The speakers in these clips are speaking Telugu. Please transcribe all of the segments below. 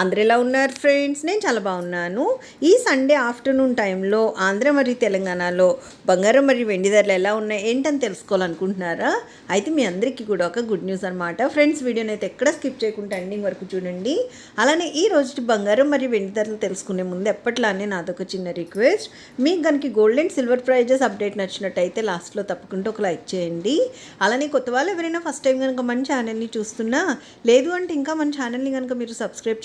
అందరు ఎలా ఉన్నారు ఫ్రెండ్స్? నేను చాలా బాగున్నాను. ఈ సండే ఆఫ్టర్నూన్ టైంలో ఆంధ్ర మరియు తెలంగాణలో బంగారం మరియు వెండి ధరలు ఎలా ఉన్నాయి ఏంటని తెలుసుకోవాలనుకుంటున్నారా? అయితే మీ అందరికీ కూడా ఒక గుడ్ న్యూస్ అనమాట ఫ్రెండ్స్ వీడియోని అయితే ఎక్కడ స్కిప్ చేయకుండా ఎండింగ్ వరకు చూడండి. అలానే ఈ రోజు బంగారం మరియు వెండి ధరలు తెలుసుకునే ముందు ఎప్పట్లానే నాదొక చిన్న రిక్వెస్ట్. మీకు కనుక gold and silver prices update నచ్చినట్టయితే లాస్ట్లో తప్పకుండా ఒక లైక్ చేయండి. అలానే కొత్త వాళ్ళు ఎవరైనా ఫస్ట్ టైం కనుక మన ఛానల్ని చూస్తున్నా లేదు అంటే ఇంకా మన ఛానల్ని కనుక మీరు సబ్స్క్రైబ్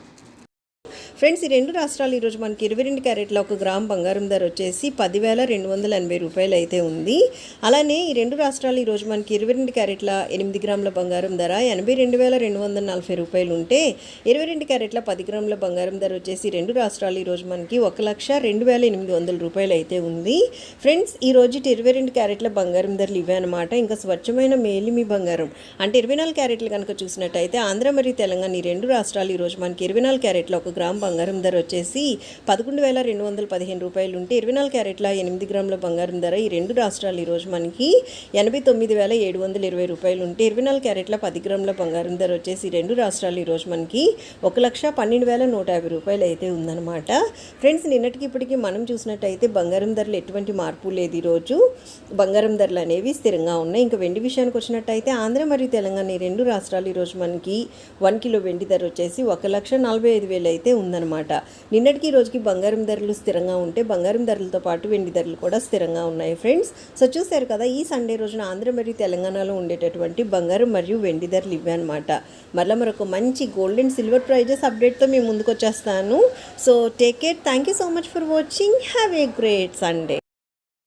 ఫ్రెండ్స్ ఈ రెండు రాష్ట్రాలు ఈరోజు మనకి ఇరవై రెండు క్యారెట్ల ఒక గ్రామ్ బంగారం ధర వచ్చేసి పదివేల రెండు వందల ఎనభై రూపాయలు అయితే ఉంది. అలానే ఈ రెండు రాష్ట్రాలు ఈరోజు మనకి ఇరవై రెండు క్యారెట్ల ఎనిమిది గ్రాముల బంగారం ధర ఎనభై రెండు వేల రెండు వందల నలభై రూపాయలు ఉంటే ఇరవై రెండు క్యారెట్ల పది గ్రాముల బంగారం ధర వచ్చేసి రెండు రాష్ట్రాలు ఈరోజు మనకి ఒక లక్ష రెండు వేల ఎనిమిది వందల రూపాయలు అయితే ఉంది. ఫ్రెండ్స్ ఈ రోజు ఇరవై రెండు క్యారెట్ల బంగారం ధరలు ఇవే అనమాట ఇంకా స్వచ్ఛమైన మేలిమి బంగారం. అంటే ఇరవై నాలుగు క్యారెట్లు కనుక చూసినట్టయితే ఆంధ్ర మరియు తెలంగాణ ఈ రెండు రాష్ట్రాలు ఈరోజు మనకి ఇరవై నాలుగు క్యారెట్ల ఒక గ్రామ్ బంగారం ధర వచ్చేసి పదకొండు వేల రెండు వందల పదిహేను రూపాయలు ఉంటే ఇరవై నాలుగు క్యారెట్ల ఎనిమిది గ్రాముల బంగారం ధర ఈ రెండు రాష్ట్రాలు ఈరోజు మనకి ఎనభై తొమ్మిది వేల ఏడు వందల ఇరవై రూపాయలు ఉంటే ఇరవై నాలుగు క్యారెట్ల పది గ్రాముల బంగారం ధర వచ్చేసి రెండు రాష్ట్రాలు ఈరోజు మనకి ఒక లక్ష పన్నెండు వేల నూట యాభై రూపాయలు అయితే ఉందన్నమాట. ఫ్రెండ్స్ నిన్నటికి ఇప్పటికీ మనం చూసినట్టయితే బంగారం ధరలు ఎటువంటి మార్పు లేదు ఈరోజు. బంగారం ధరలు అనేవి స్థిరంగా ఉన్నాయి. ఇంకా వెండి విషయానికి వచ్చినట్టయితే ఆంధ్ర మరియు తెలంగాణ ఈ రెండు రాష్ట్రాలు ఈరోజు మనకి వన్ కిలో వెండి ధర వచ్చేసి ఒక లక్ష నలభై ఐదు వేలు అయితే ఉంది. ఉందన్నమాట. నిన్నటికి రోజుకి బంగారం ధరలు స్థిరంగా ఉంటే బంగారం ధరలతో పాటు వెండి ధరలు కూడా స్థిరంగా ఉన్నాయి ఫ్రెండ్స్. సో చూశారు కదా ఈ సండే రోజున ఆంధ్ర మరియు తెలంగాణలో ఉండేటటువంటి బంగారం మరియు వెండి ధరలు ఇవ్వనమాట మరలా మరొక మంచి గోల్డ్ అండ్ సిల్వర్ ప్రైజెస్ అప్డేట్తో మేము ముందుకు వచ్చేస్తాను. So take care thank you so much for watching have a great Sunday